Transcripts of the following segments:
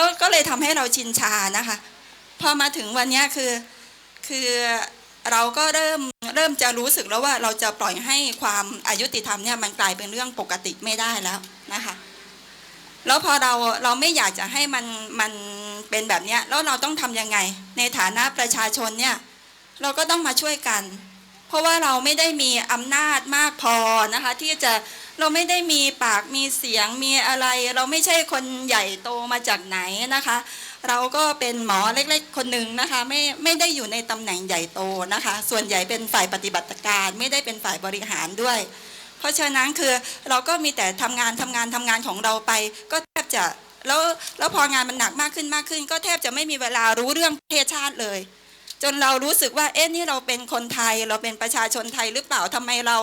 แล้วก็เลยทำให้เราชินชานะคะ พอมาถึงวันนี้คือคือเราก็เริ่มเริ่มจะรู้สึกแล้วว่าเราจะปล่อยให้ความอายุติธรรมเนี่ยมันกลายเป็นเรื่องปกติไม่ได้แล้วนะคะแล้วพอเราเราไม่อยากจะให้มันมันเป็นแบบนี้แล้วเราต้องทำยังไง ในฐานะประชาชนเนี่ยเราก็ต้องมาช่วยกัน เพราะว่าเราไม่ได้มีอำนาจมากพอนะคะที่จะ เราไม่ได้มีปากมีเสียงมีอะไร เราไม่ใช่คนใหญ่โตมาจากไหนนะคะ เราก็เป็นหมอเล็กๆ คนหนึ่งนะคะไม่ไม่ได้อยู่ในตำแหน่งใหญ่โตนะคะ ส่วนใหญ่เป็นฝ่ายปฏิบัติการ ไม่ได้เป็นฝ่ายบริหารด้วย เพราะฉะนั้นคือเราก็มีแต่ทำงานทำงานทำงานของเราไป ก็แทบจะแล้วแล้วพองานมันหนักมากขึ้นมากขึ้น ก็แทบจะไม่มีเวลารู้เรื่องประเทศชาติเลย จนเรารู้สึกว่าเอ๊ะนี่เราเป็นคนไทย เราเป็นประชาชนไทยหรือเปล่าทำไมเรา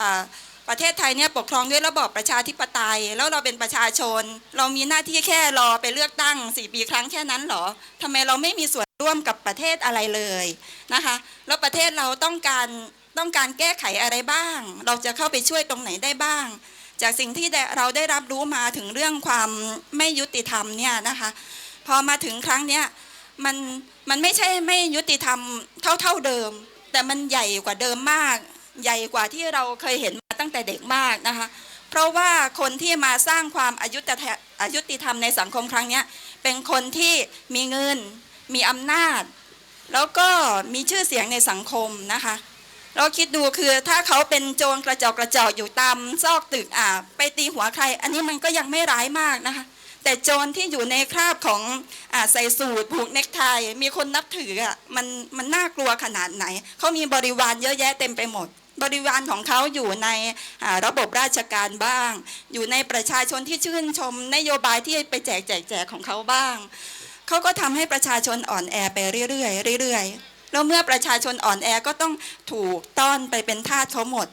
อ่า ประเทศไทยเนี่ยปกครองด้วยระบอบประชาธิปไตย แล้วเราเป็นประชาชน เรามีหน้าที่แค่รอไปเลือกตั้งสี่ปีครั้งแค่นั้นหรอทำไมเราไม่มีส่วนร่วมกับประเทศอะไรเลยนะคะ แล้วประเทศเราต้องการต้องการแก้ไขอะไรบ้าง เราจะเข้าไปช่วยตรงไหนได้บ้าง จากสิ่งที่เราได้รับรู้มาถึงเรื่องความไม่ยุติธรรมเนี่ยนะคะพอมาถึงครั้งเนี้ยมันมันไม่ใช่ไม่ยุติธรรมเท่าเท่าเดิม แต่มันใหญ่กว่าเดิมมาก ใหญ่กว่าที่เราเคยเห็น ตั้งแต่เด็กมากนะคะ เพราะว่าคนที่มาสร้างความอายุติธรรมอายุติธรรมในสังคมครั้งนี้เป็นคนที่มีเงิน มีอำนาจ แล้วก็มีชื่อเสียงในสังคมนะคะเราคิดดูคือถ้าเขาเป็นโจรกระจอกกระจอกอยู่ตามซอกตึกอ่าไปตีหัวใคร อันนี้มันก็ยังไม่ร้ายมากนะคะ แต่โจรที่อยู่ในคราบของอาใส่สูทผูกเนคไทมีคนนับถืออะมันมันน่ากลัวขนาดไหน เขามีบริวารเยอะแยะเต็มไปหมด บริวารของเขาอยู่ในระบบราชการบ้าง อยู่ในประชาชนที่ชื่นชมนโยบายที่ไปแจกแจกแจกของเขาบ้าง เขาก็ทำให้ประชาชนอ่อนแอไปเรื่อยๆเรื่อยๆแล้วเมื่อประชาชนอ่อนแอก็ต้องถูกต้อนไปเป็นทาสเขาหมด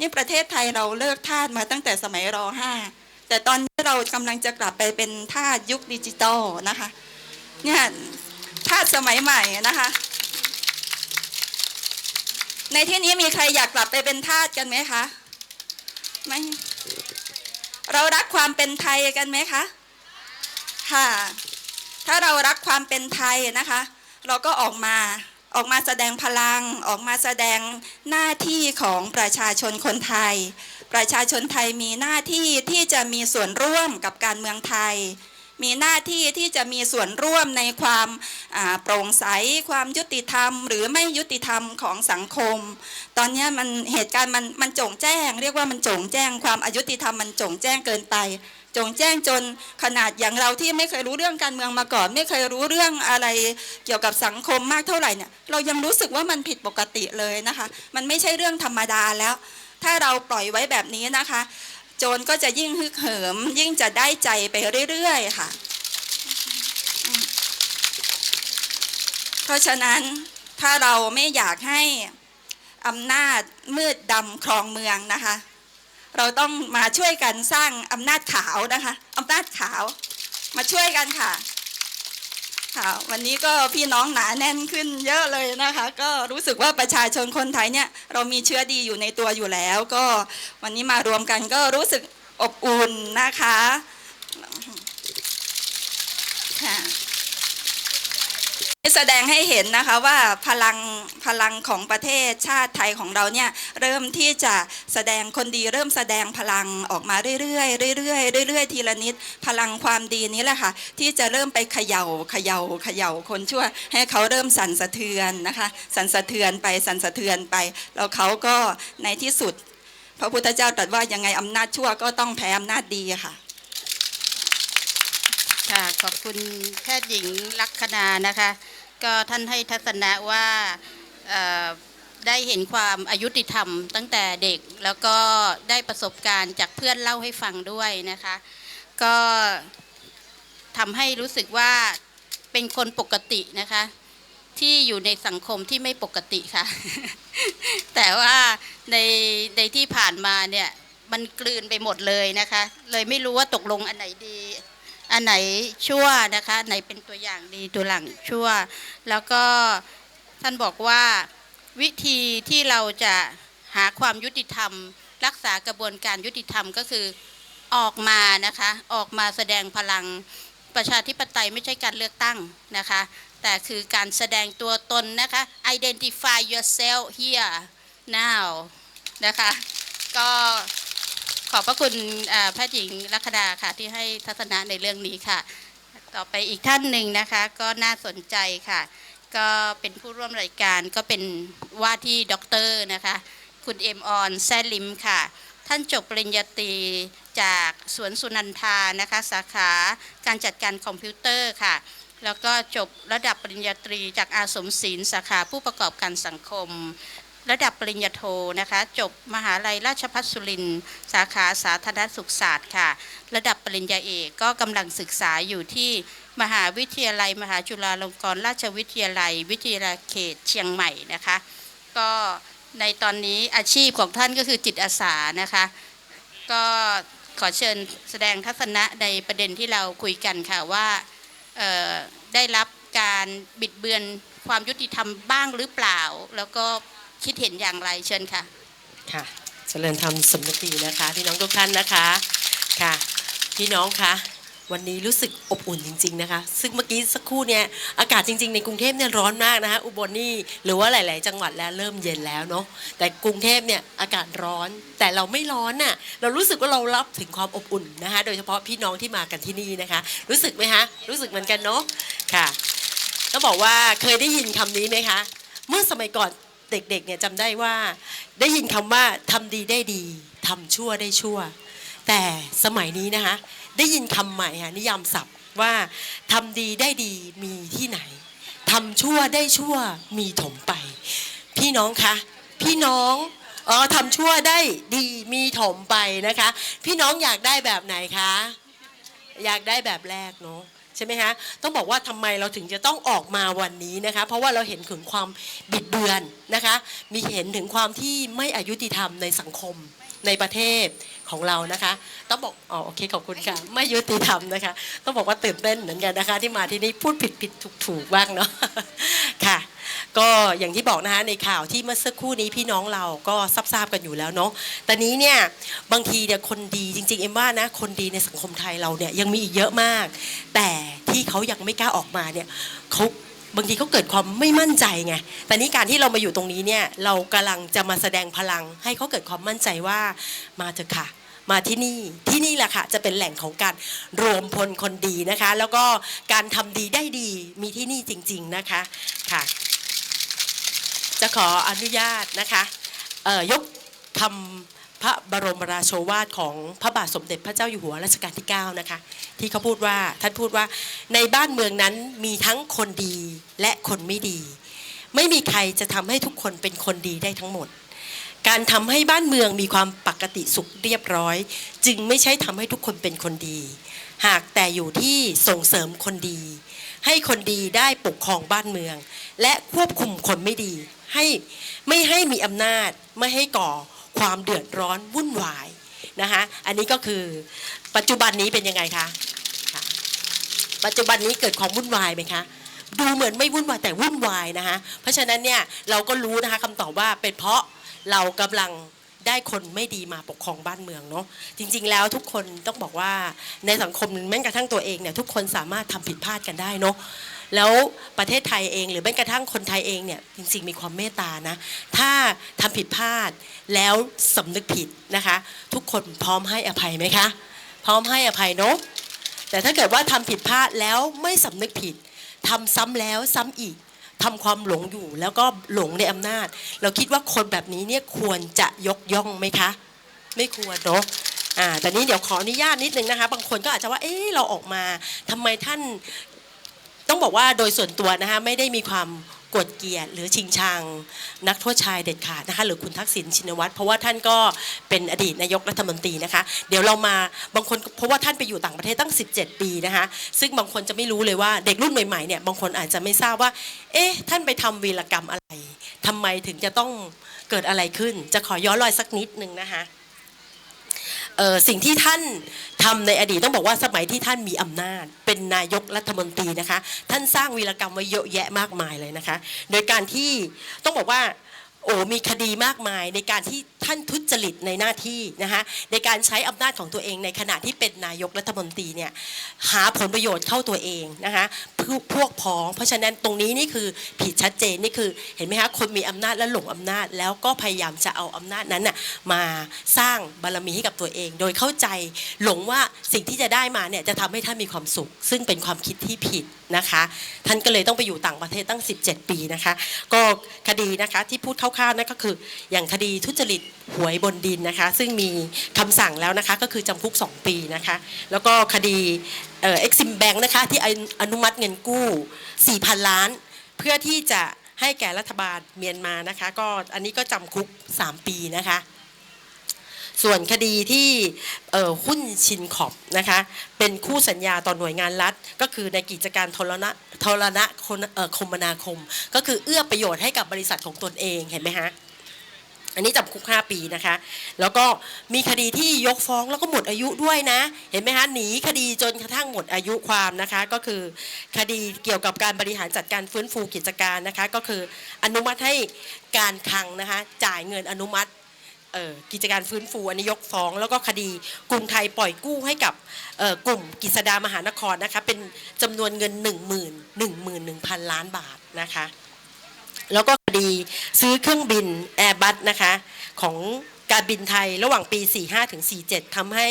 นี่ประเทศไทยเราเลิกทาสมาตั้งแต่สมัยร .5 แต่ตอนนี้เรากำลังจะกลับไปเป็นทาสยุคดิจิตอลนะคะเนี่ยทาสสมัยใหม่นะคะ ในที่นี้มีใครอยากกลับไปเป็นทาสกันไหมคะ ไม่ เรารักความเป็นไทยกันไหมคะ ค่ะ ถ้าเรารักความเป็นไทยนะคะ เราก็ออกมา ออกมาแสดงพลัง ออกมาแสดงหน้าที่ของประชาชนคนไทย ประชาชนไทยมีหน้าที่ที่จะมีส่วนร่วมกับการเมืองไทย มีหน้าที่ที่จะมีส่วนร่วมในความโปร่งใส ความยุติธรรม หรือไม่ยุติธรรมของสังคม ตอนนี้มันเหตุการณ์มันมันโจ่งแจ้ง เรียกว่ามันโจ่งแจ้งความอายุติธรรมมันโจ่งแจ้งเกินไปจงแจ้งจนขนาดอย่างเราที่ไม่เคยรู้เรื่องการเมืองมาก่อน ไม่เคยรู้เรื่องอะไรเกี่ยวกับสังคมมากเท่าไหร่เนี่ยเรายังรู้สึกว่ามันผิดปกติเลยนะคะ มันไม่ใช่เรื่องธรรมดาแล้ว ถ้าเราปล่อยไว้แบบนี้นะคะ โจรก็จะยิ่งฮึกเหิม ยิ่งจะได้ใจไปเรื่อยๆค่ะ เพราะฉะนั้นถ้าเราไม่อยากให้อำนาจมืดดำครองเมืองนะคะ เราต้องมาช่วยกันสร้างอำนาจขาวนะคะอำนาจขาว มาช่วยกันค่ะ ค่ะ วันนี้ก็พี่น้องหนาแน่นขึ้นเยอะเลยนะคะ ก็รู้สึกว่าประชาชนคนไทยเนี่ยเรามีเชื้อดีอยู่ในตัวอยู่แล้ว ก็วันนี้มารวมกันก็รู้สึกอบอุ่นนะคะค่ะ แสดงให้เห็นนะคะว่าพลังพลังของประเทศชาติไทยของเราเนี่ยเริ่มที่จะแสดงคนดีเริ่มแสดงพลังออกมาเรื่อยๆเรื่อยๆเรื่อยๆทีละนิด พลังความดีนี้แหละค่ะที่จะเริ่มไปเขย่าเขย่าเขย่าคนชั่ว ให้เขาเริ่มสั่นสะเทือนนะคะ สั่นสะเทือนไปสั่นสะเทือนไป แล้วเขาก็ในที่สุด พระพุทธเจ้าตรัสว่ายังไงอำนาจชั่วก็ต้องแพ้อำนาจดีค่ะค่ะ ขอบคุณแพทย์หญิงลักษณานะคะ ก็ท่านให้ทัศนะว่าได้เห็นความอายุติธรรมตั้งแต่เด็กแล้วก็ได้ประสบการณ์จากเพื่อนเล่าให้ฟังด้วยนะคะ ก็ทำให้รู้สึกว่าเป็นคนปกตินะคะ ที่อยู่ในสังคมที่ไม่ปกติค่ะ แต่ว่าในในที่ผ่านมาเนี่ยมันกลืนไปหมดเลยนะคะ เลยไม่รู้ว่าตกลงอันไหนดี อันไหนชั่วนะคะไหนเป็นตัวอย่างดีตัวหลังชั่ว แล้วก็ท่านบอกว่าวิธีที่เราจะหาความยุติธรรม รักษากระบวนการยุติธรรมก็คือออกมานะคะออกมาแสดงพลังประชาธิปไตยไม่ใช่การเลือกตั้งนะคะ แต่คือการแสดงตัวตนนะคะ identify yourself here now นะคะ ก็ ขอบพระคุณแพทย์หญิงลัคดาค่ะที่ให้ทัศนะในเรื่องนี้ค่ะ ต่อไปอีกท่านหนึ่งนะคะก็น่าสนใจค่ะ ก็เป็นผู้ร่วมรายการก็เป็นว่าที่ด็อกเตอร์นะคะ คุณเอ็มออนแซลิมค่ะ ท่านจบปริญญาตรีจากสวนสุนันทานะคะ สาขาการจัดการคอมพิวเตอร์ค่ะ แล้วก็จบระดับปริญญาตรีจากอาสมศิลป์สาขาผู้ประกอบการสังคม ระดับปริญญาโทนะคะ จบมหาลัยราชภัฏสุรินทร์สาขาสาธารณสุขศาสตร์ค่ะ ระดับปริญญาเอกก็กำลังศึกษาอยู่ที่มหาวิทยาลัย มหาจุฬาลงกรณราชวิทยาลัย วิทยาเขตเชียงใหม่นะคะ ก็ในตอนนี้อาชีพของท่านก็คือจิตอาสานะคะ ก็ขอเชิญแสดงทัศนะในประเด็นที่เราคุยกันค่ะว่าได้รับการบิดเบือนความยุติธรรมบ้างหรือเปล่า แล้วก็ คิดเห็นอย่างไรเชิญค่ะ ค่ะเจริญธรรมสมนตีนะคะ พี่น้องทุกท่านนะคะค่ะ พี่น้องคะวันนี้รู้สึกอบอุ่นจริง ๆนะคะ ซึ่งเมื่อกี้สักครู่เนี่ยอากาศจริง ๆ ในกรุงเทพเนี่ยร้อนมากนะคะอุบลนี่หรือว่าหลาย ๆ จังหวัดแล้วเริ่มเย็นแล้วเนาะแต่กรุงเทพเนี่ยอากาศร้อนแต่เราไม่ร้อนน่ะเรารู้สึกว่าเรารับถึงความอบอุ่นนะคะ โดยเฉพาะพี่น้องที่มากันที่นี่นะคะ รู้สึกไหมคะรู้สึกเหมือนกันเนาะค่ะต้องบอกว่าเคยได้ยินคำนี้ไหมคะ เมื่อสมัยก่อน เด็กๆเนี่ยจำได้ว่าได้ยินคำว่าทำดีได้ดีทำชั่วได้ชั่ว แต่สมัยนี้นะคะได้ยินคำใหม่ค่ะนิยามศัพท์ว่าทำดีได้ดีมีที่ไหนทำชั่วได้ชั่วมีถมไป พี่น้องคะพี่น้องอ๋อทำชั่วได้ดีมีถมไปนะคะ พี่น้องอยากได้แบบไหนคะ อยากได้แบบแรกเนาะ ใช่ไหมคะต้องบอกว่าทำไมเราถึงจะต้องออกมาวันนี้นะคะ เพราะว่าเราเห็นถึงความบิดเบือนนะคะ มีเห็นถึงความที่ไม่อายุติธรรมในสังคมในประเทศของเรานะคะ ต้องบอกอ๋อโอเคขอบคุณค่ะ ไม่ยุติธรรมนะคะ ต้องบอกว่าตื่นเต้นเหมือนกันนะคะ ที่มาที่นี่พูดผิดผิดถูกถูกบ้างเนาะค่ะ ก็อย่างที่บอกนะคะในข่าวที่เมื่อสักครู่นี้พี่น้องเราก็ทราบๆกันอยู่แล้วเนาะแต่นี้เนี่ยบางทีเนี่ยคนดีจริงๆเอ็มว่านะคนดีในสังคมไทยเราเนี่ยยังมีอีกเยอะมาก แต่ที่เขายังไม่กล้าออกมาเนี่ยเขาบางทีเขาเกิดความไม่มั่นใจไง แต่นี้การที่เรามาอยู่ตรงนี้เนี่ยเรากำลังจะมาแสดงพลัง ให้เขาเกิดความมั่นใจว่ามาเถอะค่ะ มาที่นี่ที่นี่แหละค่ะจะเป็นแหล่งของการรวมพลคนดีนะคะ แล้วก็การทำดีได้ดีมีที่นี่จริง ๆนะคะค่ะ จะขออนุญาตนะคะยกคำพระบรมราโชวาทของพระบาทสมเด็จพระเจ้าอยู่หัวรัชกาลที่9นะคะที่เขาพูดว่าท่านพูดว่าในบ้านเมืองนั้นมีทั้งคนดีและคนไม่ดี ไม่มีใครจะทำให้ทุกคนเป็นคนดีได้ทั้งหมด การทำให้บ้านเมืองมีความปกติสุขเรียบร้อย จึงไม่ใช่ทำให้ทุกคนเป็นคนดี หากแต่อยู่ที่ส่งเสริมคนดี ให้คนดีได้ปกครองบ้านเมือง และควบคุมคนไม่ดี ให้ไม่ให้มีอำนาจไม่ให้ก่อความเดือดร้อนวุ่นวายนะคะอันนี้ก็คือปัจจุบันนี้เป็นยังไงคะคะปัจจุบันนี้เกิดความวุ่นวายไหมคะดูเหมือนไม่วุ่นวายแต่วุ่นวายนะคะเพราะฉะนั้นเนี่ยเราก็รู้นะคะคำตอบว่าเป็นเพราะเรากำลังได้คนไม่ดีมาปกครองบ้านเมืองเนาะจริง ๆ แล้วทุกคนต้องบอกว่าในสังคมแม้กระทั่งตัวเองเนี่ยทุกคนสามารถทำผิดพลาดกันได้เนาะ แล้วประเทศไทยเอง หรือแม้กระทั่งคนไทยเองเนี่ยจริงๆมีความเมตตานะ ถ้าทำผิดพลาดแล้วสำนึกผิดนะคะ ทุกคนพร้อมให้อภัยไหมคะ พร้อมให้อภัยเนาะแต่ถ้าเกิดว่าทำผิดพลาดแล้วไม่สำนึกผิดทำซ้ำแล้วซ้ำอีกทำความหลงอยู่แล้วก็หลงในอำนาจ เราคิดว่าคนแบบนี้เนี่ยควรจะยกย่องไหมคะ ไม่ควรเนาะอ่าแต่นี้เดี๋ยวขออนุญาตนิดนึงนะคะ บางคนก็อาจจะว่า เอ๊ะเราออกมาทำไมท่าน ต้องบอกว่าโดยส่วนตัวนะคะไม่ได้มีความกดเกลียดหรือชิงชังนักโทษชายเด็ดขาดนะคะหรือคุณทักษิณชินวัตรเพราะว่าท่านก็เป็นอดีตนายกรัฐมนตรีนะคะ เดี๋ยวเรามาบางคนเพราะว่าท่านไปอยู่ต่างประเทศตั้ง 17 ปีนะคะ ซึ่งบางคนจะไม่รู้เลยว่าเด็กรุ่นใหม่ๆเนี่ยบางคนอาจจะไม่ทราบว่า เอ๊ะท่านไปทำวีรกรรมอะไรทำไมถึงจะต้องเกิดอะไรขึ้น จะขอย้อนรอยสักนิดนึงนะคะ สิ่งที่ท่านทำในอดีตต้องบอกว่าสมัยที่ท่านมีอำนาจ เป็นนายกรัฐมนตรีนะคะ ท่านสร้างวีรกรรมไว้เยอะแยะมากมายเลยนะคะ โดยการที่ต้องบอกว่า โอ้มีคดีมากมายในการที่ท่านทุจริตในหน้าที่นะคะในการใช้อำนาจของตัวเองในขณะที่เป็นนายกรัฐมนตรีเนี่ยหาผลประโยชน์เข้าตัวเองนะคะพวกพ้อง เพราะฉะนั้นตรงนี้นี่คือผิดชัดเจนนี่คือเห็นไหมคะคนมีอำนาจและหลงอำนาจ แล้วก็พยายามจะเอาอำนาจนั้นน่ะมาสร้างบารมีให้กับตัวเอง โดยเข้าใจหลงว่าสิ่งที่จะได้มาเนี่ยจะทำให้ท่านมีความสุข ซึ่งเป็นความคิดที่ผิดนะคะ ท่านก็เลยต้องไปอยู่ต่างประเทศตั้ง 17 ปีนะคะ ก็คดีนะคะที่พูดคร่าวๆนั่นก็คือ อย่างคดีทุจริตหวยบนดินนะคะ ซึ่งมีคำสั่งแล้วนะคะก็คือจำคุก 2 ปีนะคะ แล้วก็คดีเอ็กซิมแบงค์นะคะที่อนุมัติเงินกู้ 4,000 ล้าน เพื่อที่จะให้แก่รัฐบาลเมียนมานะคะ ก็อันนี้ก็จำคุก 3 ปีนะคะ ส่วนคดีที่หุ้นชินขอบนะคะเป็นคู่สัญญาต่อหน่วยงานรัฐ ก็คือในกิจการโทรณะโทรณะคมนาคม ก็คือเอื้อประโยชน์ให้กับบริษัทของตนเองเห็นไหมฮะอันนี้จำคุก 5 ปีนะคะ แล้วก็มีคดีที่ยกฟ้องแล้วก็หมดอายุด้วยนะ เห็นไหมคะหนีคดีจนกระทั่งหมดอายุความนะคะ ก็คือคดีเกี่ยวกับการบริหารจัดการฟื้นฟูกิจการนะคะ ก็คืออนุมัติให้การคลังนะคะจ่ายเงินอนุมัติ กิจการฟื้นฟูอันนี้ยกฟ้อง แล้วก็คดีกรุงไทยปล่อยกู้ให้กับกลุ่มกิษดามหานครนะคะเป็นจำนวนเงิน 1 1 1 0 0 0 ล้านบาทนะคะแล้วก็คดีซื้อเครื่องบินแอร์บัสนะคะของการบินไทยระหว่างปี 45ถึง47ทำให้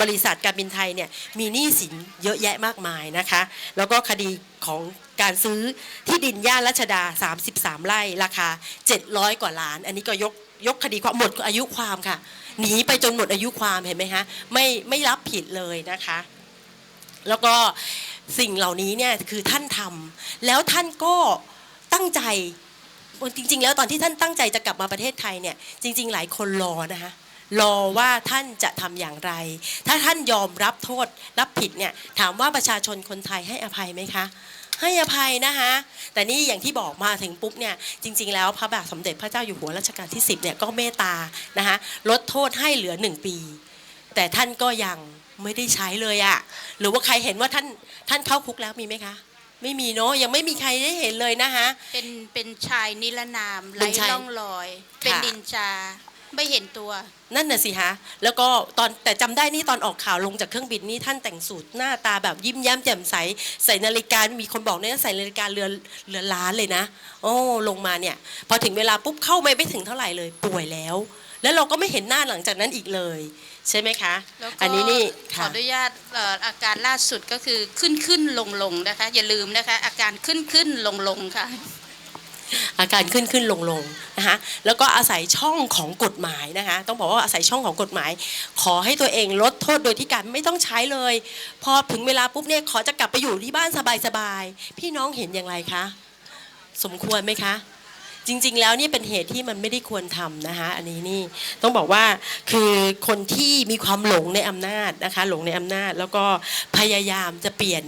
บริษัทการบินไทยเนี่ยมีหนี้สินเยอะแยะมากมายนะคะ แล้วก็คดีของการซื้อที่ดินย่านรัชดา 33 ไร่ราคา 700 กว่าล้าน อันนี้ก็ยก ยกคดีความหมดอายุความค่ะ หนีไปจนหมดอายุความเห็นไหมคะไม่ไม่รับผิดเลยนะคะ แล้วก็สิ่งเหล่านี้เนี่ยคือท่านทำแล้วท่านก็ตั้งใจจริง ๆ แล้วตอนที่ท่านตั้งใจจะกลับมาประเทศไทยเนี่ยจริง ๆ หลายคนรอนะคะรอว่าท่านจะทำอย่างไร ถ้าท่านยอมรับโทษรับผิดเนี่ยถามว่าประชาชนคนไทยให้อภัยไหมคะ ให้อภัยนะคะ แต่นี่อย่างที่บอกมาถึงปุ๊บเนี่ยจริง ๆ แล้วพระบาทสมเด็จพระเจ้าอยู่หัวรัชกาลที่ 10เนี่ยก็เมตตานะคะลดโทษให้เหลือ1ปี แต่ท่านก็ยังไม่ได้ใช้เลยอะหรือว่าใครเห็นว่าท่านท่านเข้าคุกแล้วมีไหมคะ ไม่มีเนาะยังไม่มีใครได้เห็นเลยนะคะ เป็นเป็นชายนิรนามเป็ไร้นชายร่องรอย เป็นค่ะดินจา ไม่เห็นตัว นั่นน่ะสิฮะแล้วก็ตอนแต่จำได้นี่ตอนออกข่าวลงจากเครื่องบินนี่ท่านแต่งสูทหน้าตาแบบยิ้มแย้มแจ่มใสใส่นาฬิกามีคนบอกเนี่ยใส่นาฬิกาเรือนเรือนล้านเลยนะ โอ้ลงมาเนี่ย พอถึงเวลาปุ๊บเข้าไม่ไปถึงเท่าไหร่เลย ป่วยแล้ว แล้วเราก็ไม่เห็นหน้าหลังจากนั้นอีกเลย ใช่ไหมคะ แล้วก็อันนี้นี่ขอค่ะอนุญาตเอ่ออาการล่าสุดก็คือขึ้นขึ้นลงลงนะคะ อย่าลืมนะคะ อาการขึ้นขึ้นลงลงค่ะ อาการขึ้นขึ้นลงลงนะคะแล้วก็อาศัยช่องของกฎหมายนะคะต้องบอกว่าอาศัยช่องของกฎหมาย ขอให้ตัวเองลดโทษโดยที่การไม่ต้องใช้เลย พอถึงเวลาปุ๊บเนี่ยขอจะกลับไปอยู่ที่บ้านสบายๆพี่น้องเห็นอย่างไรคะสมควรไหมคะ จริง ๆ แล้วนี่เป็นเหตุที่มันไม่ได้ควรทำนะคะอันนี้นี่ต้องบอกว่าคือคนที่มีความหลงในอำนาจนะคะหลงในอำนาจ แล้วก็พยายามจะเปลี่ยน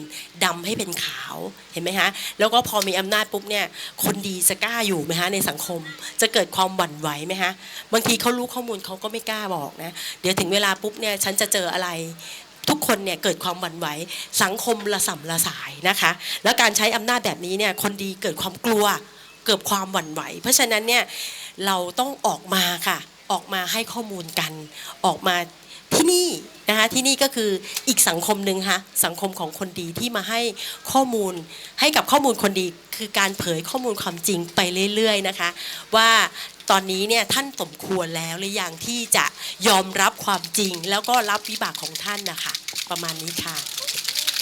ดำให้เป็นขาวเห็นไหมคะแล้วก็พอมีอำนาจปุ๊บเนี่ยคนดีจะกล้าอยู่ไหมคะในสังคม จะเกิดความหวั่นไหวไหมคะบางทีเขารู้ข้อมูลเขาก็ไม่กล้าบอกนะเดี๋ยวถึงเวลาปุ๊บเนี่ยฉันจะเจออะไรทุกคนเนี่ยเกิดความหวั่นไหวสังคมละสัมละสายนะคะ แล้วการใช้อำนาจแบบนี้เนี่ยคนดีเกิดความกลัว เกิดความหวั่นไหว เพราะฉะนั้นเนี่ยเราต้องออกมาค่ะ ออกมาให้ข้อมูลกัน ออกมาที่นี่นะคะที่นี่ก็คืออีกสังคมหนึ่งค่ะสังคมของคนดีที่มาให้ข้อมูลให้กับข้อมูลคนดี คือการเผยข้อมูลความจริงไปเรื่อยๆนะคะ ว่าตอนนี้เนี่ยท่านสมควรแล้วหรือยังที่จะยอมรับความจริง แล้วก็รับวิบากของท่านนะคะประมาณนี้ค่ะ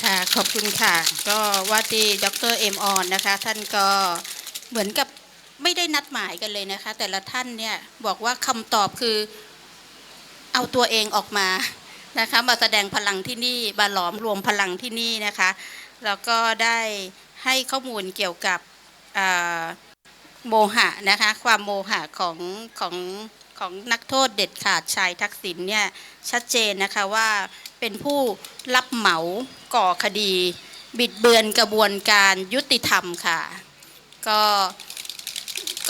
ค่ะขอบคุณค่ะ ก็ว่าที่ดรเอ็มออนนะคะ ท่านก็ เหมือนกับไม่ได้นัดหมายกันเลยนะคะ แต่ละท่านเนี่ยบอกว่าคำตอบคือเอาตัวเองออกมานะคะมาแสดงพลังที่นี่มาหลอมรวมพลังที่นี่นะคะแล้วก็ได้ให้ข้อมูลเกี่ยวกับโมหะนะคะความโมหะของของของนักโทษเด็ดขาดชายทักษิณเนี่ยชัดเจนนะคะว่าเป็นผู้รับเหมาก่อคดี บิดเบือนกระบวนการยุติธรรมค่ะ ก็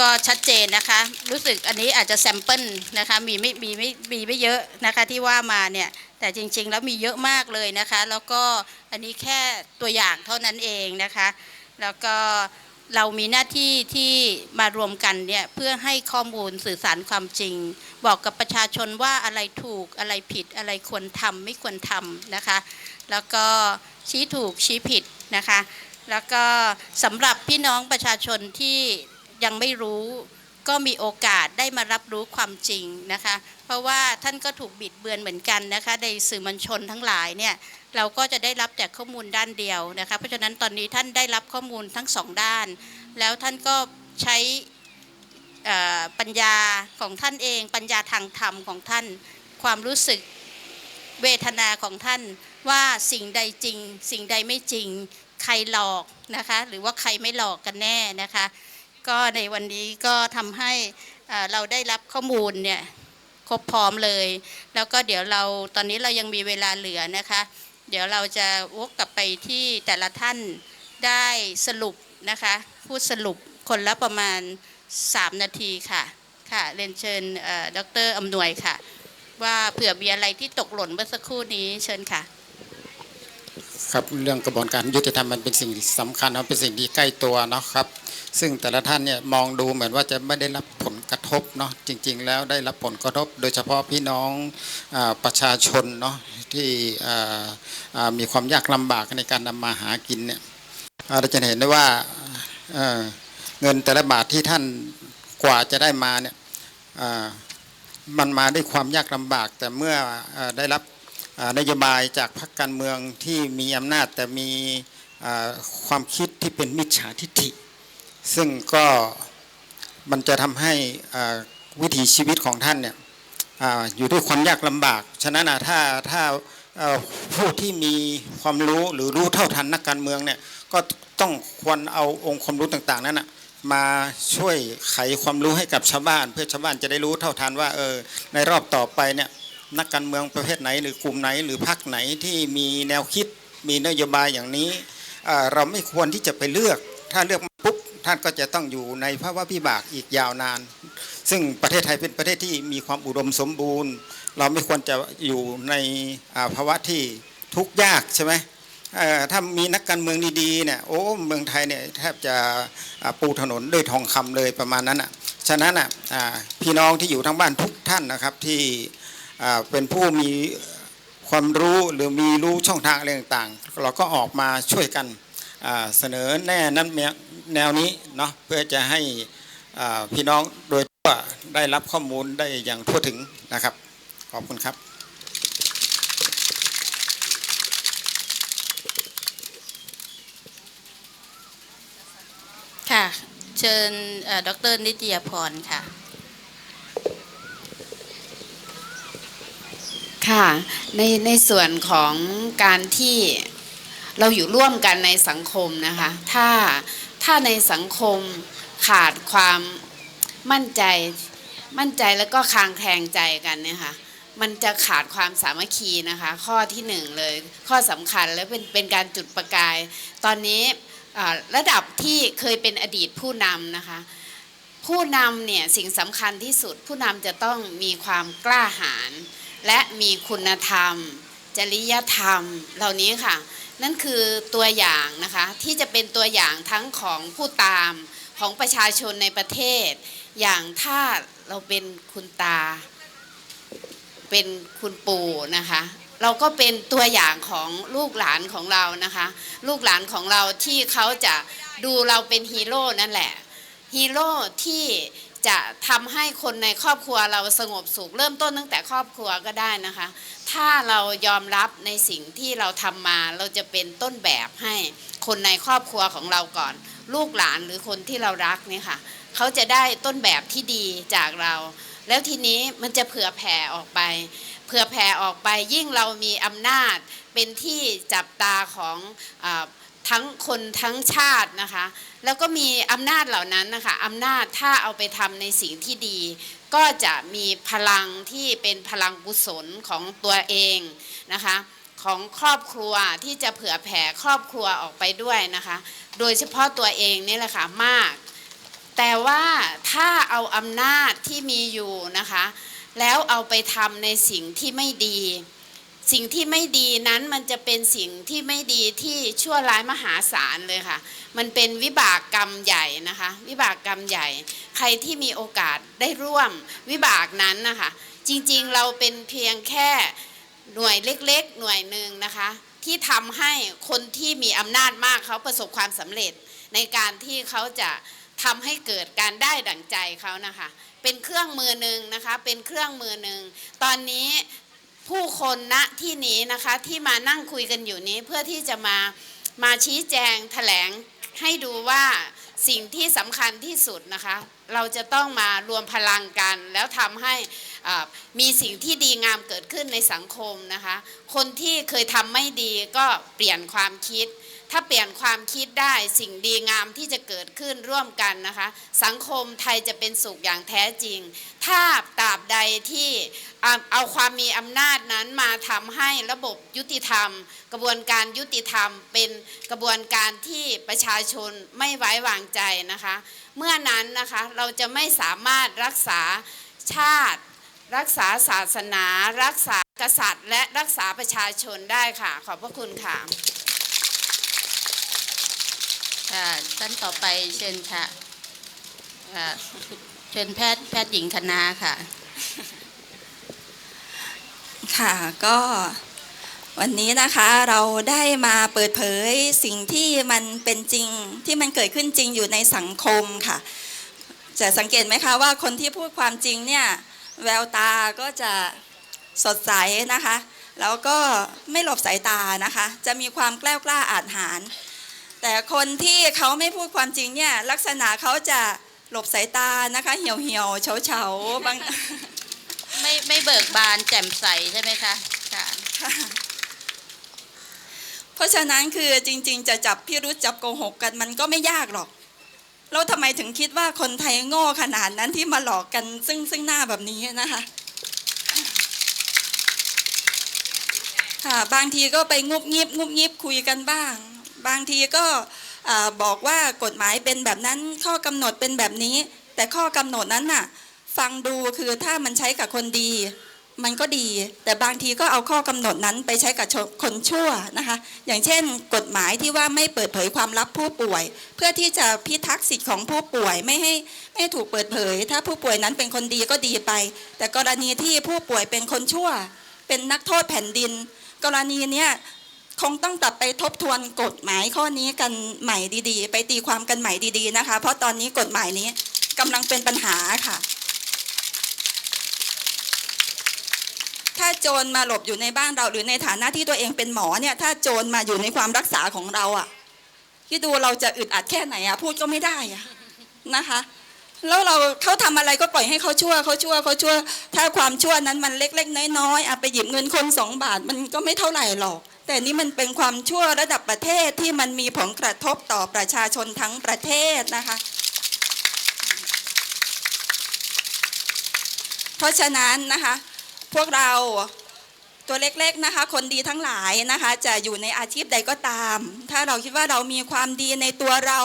ก็ชัดเจนนะคะ รู้สึกอันนี้อาจจะแซมเปิลนะคะมีไม่มีไม่มีไม่เยอะนะคะที่ว่ามาเนี่ยแต่จริงๆแล้วมีเยอะมากเลยนะคะ แล้วก็อันนี้แค่ตัวอย่างเท่านั้นเองนะคะ แล้วก็เรามีหน้าที่ที่มารวมกันเนี่ยเพื่อให้ข้อมูลสื่อสารความจริง บอกกับประชาชนว่าอะไรถูกอะไรผิดอะไรควรทำไม่ควรทำนะคะ แล้วก็ชี้ถูกชี้ผิดนะคะ แล้วก็สำหรับพี่น้องประชาชนที่ยังไม่รู้ก็มีโอกาสได้มารับรู้ความจริงนะคะ เพราะว่าท่านก็ถูกบิดเบือนเหมือนกันนะคะในสื่อมวลชนทั้งหลายเนี่ยเราก็จะได้รับแต่ข้อมูลด้านเดียวนะคะเพราะฉะนั้นตอนนี้ท่านได้รับข้อมูลทั้งสองด้าน แล้วท่านก็ใช้ปัญญาของท่านเอง ปัญญาทางธรรมของท่าน ความรู้สึกเวทนาของท่านว่าสิ่งใดจริง สิ่งใดไม่จริง ใครหลอกนะคะ หรือว่าใครไม่หลอกกันแน่นะคะ ก็ในวันนี้ก็ทำให้เราได้รับข้อมูลเนี่ยครบพร้อมเลย แล้วก็เดี๋ยวเราตอนนี้เรายังมีเวลาเหลือนะคะ เดี๋ยวเราจะวกกลับไปที่แต่ละท่านได้สรุปนะคะพูดสรุปคนละประมาณ 3 นาทีค่ะค่ะเรียนเชิญเอ่อดรอำนวยค่ะ ว่าเผื่อมีอะไรที่ตกหล่นเมื่อสักครู่นี้เชิญค่ะ ครับเรื่องกระบวนการยุติธรรมมันเป็นสิ่งที่สำคัญนะเป็นสิ่งที่ใกล้ตัวเนาะครับ ซึ่งแต่ละท่านเนี่ยมองดูเหมือนว่าจะไม่ได้รับผลกระทบเนาะจริง ๆ แล้วได้รับผลกระทบ โดยเฉพาะพี่น้องอประชาชนเนาะที่มีความยากลำบากในการนำมาหากินเนี่ยเราจะเห็นได้ว่าเงินแต่ละบาทที่ท่านกว่าจะได้มาเนี่ยมันมาด้วยความยากลำบากแต่เมื่ออได้รับ นโยบายจากพรรคการเมืองที่มีอำนาจแต่มีความคิดที่เป็นมิจฉาทิฐิ ซึ่งก็มันจะทำให้วิถีชีวิตของท่านเนี่ยออยู่ด้วยความยากลำบาก ฉะนั้นนะถ้าถ้าผู้ที่มีความรู้หรือรู้เท่าทันนักการเมืองเนี่ยก็ต้องควรเอาองค์ความรู้ต่าง ๆ นั้นนะมาช่วยไขความรู้ให้กับชาวบ้าน เพื่อชาวบ้านจะได้รู้เท่าทันว่าเออในรอบต่อไปเนี่ย นักการเมืองประเภทไหน หรือกลุ่มไหน หรือพรรคไหนที่มีแนวคิดมีนโยบายอย่างนี้ เราไม่ควรที่จะไปเลือก ถ้าเลือกปุ๊บท่านก็จะต้องอยู่ในภาวะพิบากอีกยาวนาน ซึ่งประเทศไทยเป็นประเทศที่มีความอุดมสมบูรณ์ เราไม่ควรจะอยู่ในภาวะที่ทุกข์ยากใช่ไหมถ้ามีนักการเมืองดีๆเนี่ยโอ้เมืองไทยเนี่ยแทบจะปูถนนด้วยทองคำเลยประมาณนั้นอะฉะนั้นอะพี่น้องที่อยู่ทั้งบ้านทุกท่านนะครับที่ เป็นผู้มีความรู้หรือมีรู้ช่องทางอะไรต่างๆ เราก็ออกมาช่วยกันเสนอแน่นั้นแนวนี้เนาะเพื่อจะให้พี่น้องโดยทั่วได้รับข้อมูลได้อย่างทั่วถึงนะครับ ขอบคุณครับค่ะ เชิญเอ่อดรนิตยพรค่ะ ค่ะในในส่วนของการที่เราอยู่ร่วมกันในสังคมนะคะ ถ้าถ้าในสังคมขาดความมั่นใจมั่นใจแล้วก็คางแคลงใจกันเนี่ยค่ะมันจะขาดความสามัคคีนะคะ ข้อที่หนึ่งเลยข้อสำคัญและเป็นเป็นการจุดประกาย ตอนนี้ระดับที่เคยเป็นอดีตผู้นำนะคะ ผู้นำเนี่ยสิ่งสำคัญที่สุดผู้นำจะต้องมีความกล้าหาญ และมีคุณธรรม จริยธรรม เหล่านี้ค่ะ นั่นคือตัวอย่างนะคะ ที่จะเป็นตัวอย่างทั้งของผู้ตามของประชาชนในประเทศ อย่างถ้าเราเป็นคุณตา เป็นคุณปู่นะคะเราก็เป็นตัวอย่างของลูกหลานของเรานะคะ ลูกหลานของเราที่เขาจะดูเราเป็นฮีโร่นั่นแหละฮีโร่ที่ จะทำให้คนในครอบครัวเราสงบสุข เริ่มต้นตั้งแต่ครอบครัวก็ได้นะคะ ถ้าเรายอมรับในสิ่งที่เราทำมาเราจะเป็นต้นแบบให้คนในครอบครัวของเราก่อน ลูกหลานหรือคนที่เรารักเนี่ยค่ะเขาจะได้ต้นแบบที่ดีจากเรา แล้วทีนี้มันจะเผื่อแผ่ออกไป เผื่อแผ่ออกไปยิ่งเรามีอำนาจเป็นที่จับตาของอ ทั้งคนทั้งชาตินะคะ แล้วก็มีอำนาจเหล่านั้นนะคะอำนาจถ้าเอาไปทำในสิ่งที่ดี ก็จะมีพลังที่เป็นพลังกุศลของตัวเองนะคะของครอบครัวที่จะเผื่อแผ่ครอบครัวออกไปด้วยนะคะ โดยเฉพาะตัวเองนี่แหละค่ะมาก แต่ว่าถ้าเอาอำนาจที่มีอยู่นะคะ แล้วเอาไปทำในสิ่งที่ไม่ดี สิ่งที่ไม่ดีนั้นมันจะเป็นสิ่งที่ไม่ดีที่ชั่วร้ายมหาศาลเลยค่ะ มันเป็นวิบากกรรมใหญ่นะคะ วิบากกรรมใหญ่ ใครที่มีโอกาสได้ร่วมวิบากนั้นนะคะ จริงๆเราเป็นเพียงแค่หน่วยเล็กๆ หน่วยหนึ่งนะคะ ที่ทำให้คนที่มีอำนาจมากเขาประสบความสำเร็จ ในการที่เขาจะทำให้เกิดการได้ดั่งใจเขานะคะ เป็นเครื่องมือหนึ่งนะคะ เป็นเครื่องมือหนึ่ง ตอนนี้ ผู้คนณที่นี้นะคะที่มานั่งคุยกันอยู่นี้เพื่อที่จะมามาชี้แจงแถลงให้ดูว่าสิ่งที่สำคัญที่สุดนะคะ เราจะต้องมารวมพลังกัน แล้วทำให้มีสิ่งที่ดีงามเกิดขึ้นในสังคมนะคะ คนที่เคยทำไม่ดีก็เปลี่ยนความคิด ถ้าเปลี่ยนความคิดได้สิ่งดีงามที่จะเกิดขึ้นร่วมกันนะคะ สังคมไทยจะเป็นสุขอย่างแท้จริง ถ้าตราบใดที่เอาความมีอำนาจนั้นมาทำให้ระบบยุติธรรม กระบวนการยุติธรรม เป็นกระบวนการที่ประชาชนไม่ไว้วางใจนะคะ เมื่อนั้นนะคะเราจะไม่สามารถรักษาชาติ รักษาศาสนา รักษากษัตริย์ และรักษาประชาชนได้ค่ะ ขอบพระคุณค่ะ ค่ะท่านต่อไปเชิญค่ะอ่าเชิญแพทย์แพทย์หญิงคณะค่ะ ค่ะก็วันนี้นะคะเราได้มาเปิดเผยสิ่งที่มันเป็นจริงที่มันเกิดขึ้นจริงอยู่ในสังคมค่ะ จะสังเกตไหมคะว่าคนที่พูดความจริงเนี่ยแววตาก็จะสดใสนะคะ แล้วก็ไม่หลบสายตานะคะ จะมีความกล้ากล้าอาจหาร แต่คนที่เขาไม่พูดความจริงเนี่ยลักษณะเขาจะหลบสายตานะคะ เหี่ยวเหี่ยวเฉาเฉาๆบางไม่ไม่เบิกบานแจ่มใสใช่ไหมคะค่ะค่ะเพราะฉะนั้นคือจริง ๆ จะจับพิรุษจับโกหกกันมันก็ไม่ยากหรอกแล้วทำไมถึงคิดว่าคนไทยโง่ขนาดนั้นที่มาหลอกกันซึ่งซึ่งหน้าแบบนี้นะคะค่ะบางทีก็ไปงุบงิบงุบงิบคุยกันบ้าง บางทีก็บอกว่ากฎหมายเป็นแบบนั้นข้อกำหนดเป็นแบบนี้ แต่ข้อกำหนดนั้นน่ะฟังดูคือถ้ามันใช้กับคนดี มันก็ดี แต่บางทีก็เอาข้อกำหนดนั้นไปใช้กับคนชั่วนะคะ อย่างเช่น กฎหมายที่ว่าไม่เปิดเผยความลับผู้ป่วย เพื่อที่จะพิทักษ์สิทธิ์ของผู้ป่วยไม่ให้ไม่ถูกเปิดเผย ถ้าผู้ป่วยนั้นเป็นคนดีก็ดีไป แต่กรณีที่ผู้ป่วยเป็นคนชั่ว เป็นนักโทษแผ่นดิน กรณีเนี้ย คงต้องกลับไปทบทวนกฎหมายข้อนี้กันใหม่ดีๆ ไปตีความกันใหม่ดีๆนะคะ เพราะตอนนี้กฎหมายนี้กำลังเป็นปัญหาค่ะ ถ้าโจรมาหลบอยู่ในบ้านเราหรือในฐานะที่ตัวเองเป็นหมอเนี่ย ถ้าโจรมาอยู่ในความรักษาของเราอะที่ดูเราจะอึดอัดแค่ไหนอะพูดก็ไม่ได้อะนะคะ แล้วเราเขาทำอะไรก็ปล่อยให้เขาชั่วเขาชั่วเขาชั่ว ถ้าความชั่วนั้นมันเล็ก ๆ น้อยๆอะไปหยิบเงินคนสองบาทมันก็ไม่เท่าไหร่หรอก แต่นี่มันเป็นความชั่วระดับประเทศที่มันมีผลกระทบต่อประชาชนทั้งประเทศนะคะ เพราะฉะนั้นนะคะ พวกเราตัวเล็กๆนะคะ คนดีทั้งหลายนะคะ จะอยู่ในอาชีพใดก็ตาม ถ้าเราคิดว่าเรามีความดีในตัวเรา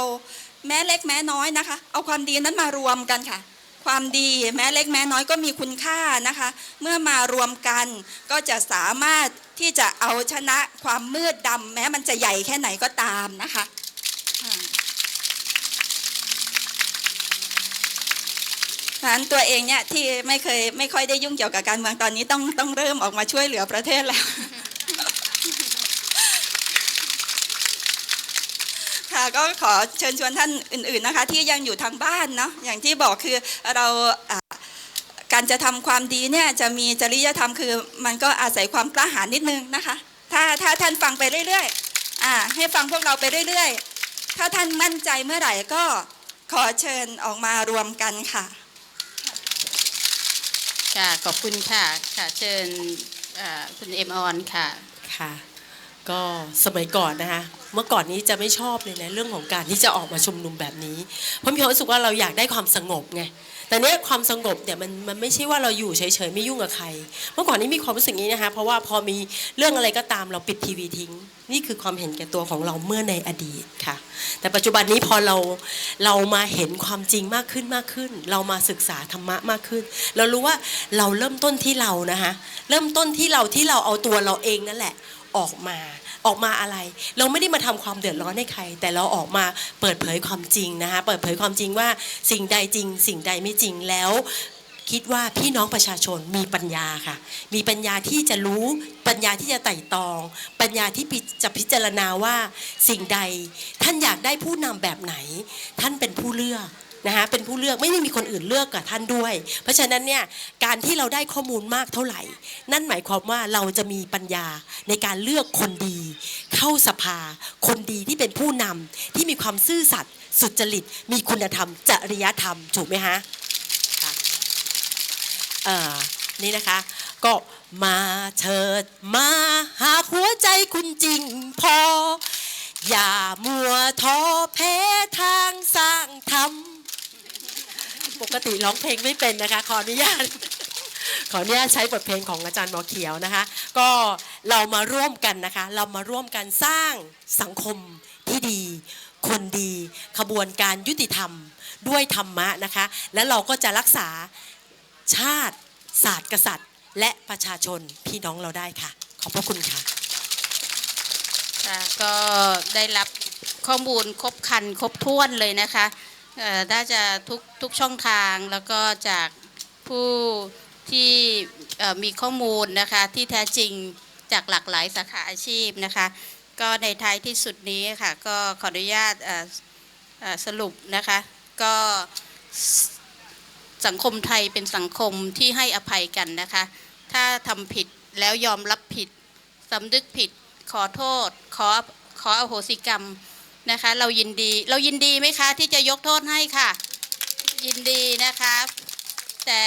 แม้เล็กแม้น้อยนะคะ เอาความดีนั้นมารวมกันค่ะ ความดีแม้เล็กแม้น้อยก็มีคุณค่านะคะ เมื่อมารวมกันก็จะสามารถ ที่จะเอาชนะความมืดดำแม้มันจะใหญ่แค่ไหนก็ตามนะคะค่าะฉะนั้นตัวเองเนี่ยที่ไม่เคยไม่ค่อยได้ยุ่งเกี่ยวกับการเมืองตอนนี้ต้องต้องเริ่มออกมาช่วยเหลือประเทศแล้วค่ะก็ขอเชิญชวนท่านอื่น ๆนะคะ ที่ยังอยู่ทางบ้านเนาะอย่างที่บอกคือเราอ่า การจะทำความดีเนี่ยจะมีจริยธรรมคือมันก็อาศัยความกล้าหาญนิดนึงนะคะ ถ้าถ้าท่านฟังไปเรื่อยๆอ่าให้ฟังพวกเราไปเรื่อยๆ ถ้าท่านมั่นใจเมื่อไหร่ก็ขอเชิญออกมารวมกันค่ะ ค่ะขอบคุณค่ะค่ะเชิญอ่าคุณเอ็มออนค่ะค่ะก็สมัยก่อนนะคะเมื่อก่อนนี้จะไม่ชอบเลยนะเรื่องของการที่จะออกมาชุมนุมแบบนี้เพราะมีความรู้สึกว่าเราอยากได้ความสงบไง แต่เนี้ยความสงบเนี่ยมันมันไม่ใช่ว่าเราอยู่เฉยๆไม่ยุ่งกับใคร เมื่อก่อนนี้มีความรู้สึกนี้นะคะ เพราะว่าพอมีเรื่องอะไรก็ตามเราปิดทีวีทิ้ง นี่คือความเห็นแก่ตัวของเราเมื่อในอดีตค่ะ แต่ปัจจุบันนี้พอเราเรามาเห็นความจริงมากขึ้นมากขึ้น เรามาศึกษาธรรมะมากขึ้น เรารู้ว่าเราเริ่มต้นที่เรานะคะเริ่มต้นที่เราที่เราเอาตัวเราเองนั่นแหละออกมา ออกมาอะไร เราไม่ได้มาทำความเดือดร้อนให้ใคร แต่เราออกมาเปิดเผยความจริงนะคะเปิดเผยความจริงว่าสิ่งใดจริง สิ่งใดไม่จริงแล้วคิดว่าพี่น้องประชาชนมีปัญญาค่ะ มีปัญญาที่จะรู้ปัญญาที่จะไต่ตอง ปัญญาที่จะพิจารณาว่าสิ่งใด ท่านอยากได้ผู้นำแบบไหน ท่านเป็นผู้เลือก นะคะเป็นผู้เลือกไม่ได้มีคนอื่นเลือกกับท่านด้วย เพราะฉะนั้นเนี่ยการที่เราได้ข้อมูลมากเท่าไหร่ นั่นหมายความว่าเราจะมีปัญญาในการเลือกคนดี เข้าสภา คนดีที่เป็นผู้นำที่มีความซื่อสัตย์สุจริต มีคุณธรรม จริยธรรมถูกไหมฮะนี่นะคะ ก็มาเถิดมาหาหัวใจคุณจริงพอ อย่ามัวท้อแพ้ทางสร้างธรรม ปกติร้องเพลงไม่เป็นนะคะ ขออนุญาต ขออนุญาตใช้บทเพลงของอาจารย์หมอเขียวนะคะ ก็เรามาร่วมกันนะคะ เรามาร่วมกันสร้างสังคมที่ดี คนดี ขบวนการยุติธรรมด้วยธรรมะนะคะ แล้วเราก็จะรักษาชาติศาสตร์กษัตริย์ และประชาชนพี่น้องเราได้ค่ะ ขอบพระคุณค่ะค่ะก็ได้รับข้อมูลครบคันครบถ้วนเลยนะคะ เอ่อน่าจะทุกทุกช่องทางแล้วก็จากผู้ที่มีข้อมูลนะคะที่แท้จริงจากหลากหลายสาขาอาชีพนะคะ ก็ในท้ายที่สุดนี้ค่ะก็ขออนุญาตสรุปนะคะก็สสังคมไทยเป็นสังคมที่ให้อภัยกันนะคะ ถ้าทำผิดแล้วยอมรับผิดสำนึกผิด ขอโทษ ขอขออโหสิกรรม นะคะ เรายินดีเรายินดีไหมคะ ที่จะยกโทษให้ค่ะ ยินดีนะคะ แต่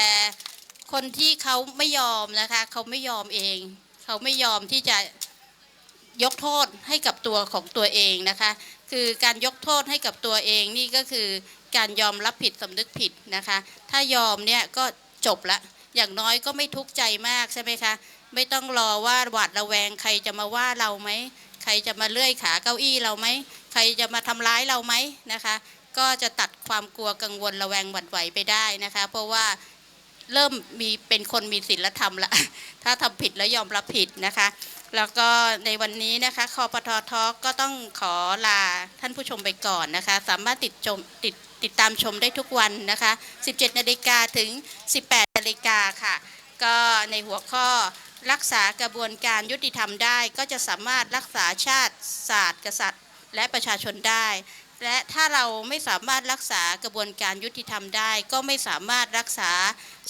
คนที่เขาไม่ยอมนะคะ เขาไม่ยอมเอง เขาไม่ยอมที่จะยกโทษให้กับตัวของตัวเองนะคะ คือการยกโทษให้กับตัวเองนี่ก็คือการยอมรับผิดสำนึกผิดนะคะ ถ้ายอมเนี่ยก็จบละอย่างน้อยก็ไม่ทุกข์ใจมากใช่ไหมคะ ไม่ต้องรอว่าหวาดระแวงใครจะมาว่าเราไหม ใครจะมาเลื่อยขาเก้าอี้เราไหม ใครจะมาทำร้ายเราไหมนะคะ ก็จะตัดความกลัวกังวลระแวงหวั่นไหวไปได้นะคะ เพราะว่าเริ่มมีเป็นคนมีศีลธรรมละถ้าทำผิดแล้วยอมรับผิดนะคะ แล้วก็ในวันนี้นะคะคอปททอก็ต้องขอลาท่านผู้ชมไปก่อนนะคะ สามารถติดชมติดติดตามชมได้ทุกวันนะคะ 17 นาฬิกาถึง 18 นาฬิกาค่ะ ก็ในหัวข้อรักษากระบวนการยุติธรรมได้ ก็จะสามารถรักษาชาติศาสตร์กษัตริย์ และประชาชนได้ และถ้าเราไม่สามารถรักษากระบวนการยุติธรรมได้ ก็ไม่สามารถรักษา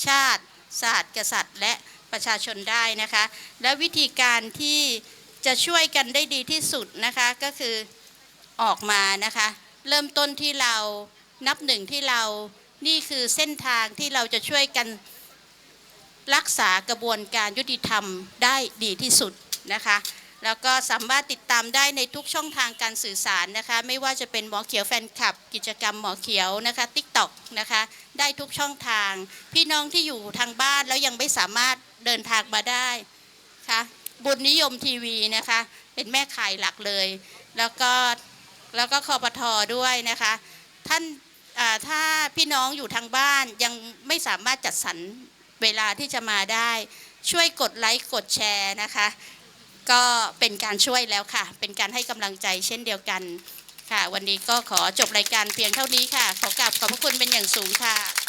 ชาติศาสตร์กษัตริย์และประชาชนได้นะคะ และวิธีการที่จะช่วยกันได้ดีที่สุดนะคะก็คือออกมานะคะ เริ่มต้นที่เรานับหนึ่งที่เรานี่คือเส้นทางที่เราจะช่วยกันรักษากระบวนการยุติธรรมได้ดีที่สุดนะคะ แล้วก็สามารถติดตามได้ในทุกช่องทางการสื่อสารนะคะ ไม่ว่าจะเป็นหมอเขียวแฟนคลับ กิจกรรมหมอเขียวนะคะทิกตอกนะคะ ได้ทุกช่องทาง พี่น้องที่อยู่ทางบ้านแล้วยังไม่สามารถเดินทางมาได้ค่ะบุญนิยมทีวีนะคะ เป็นแม่ข่ายหลักเลย แล้วก็แล้วก็คอปทอด้วยนะคะ ท่านถ้าพี่น้องอยู่ทางบ้านยังไม่สามารถจัดสรรเวลาที่จะมาได้ ช่วยกดไลค์กดแชร์นะคะ ก็เป็นการช่วยแล้วค่ะ เป็นการให้กำลังใจเช่นเดียวกันค่ะ วันนี้ก็ขอจบรายการเพียงเท่านี้ค่ะ ขอกราบขอบพระคุณเป็นอย่างสูงค่ะ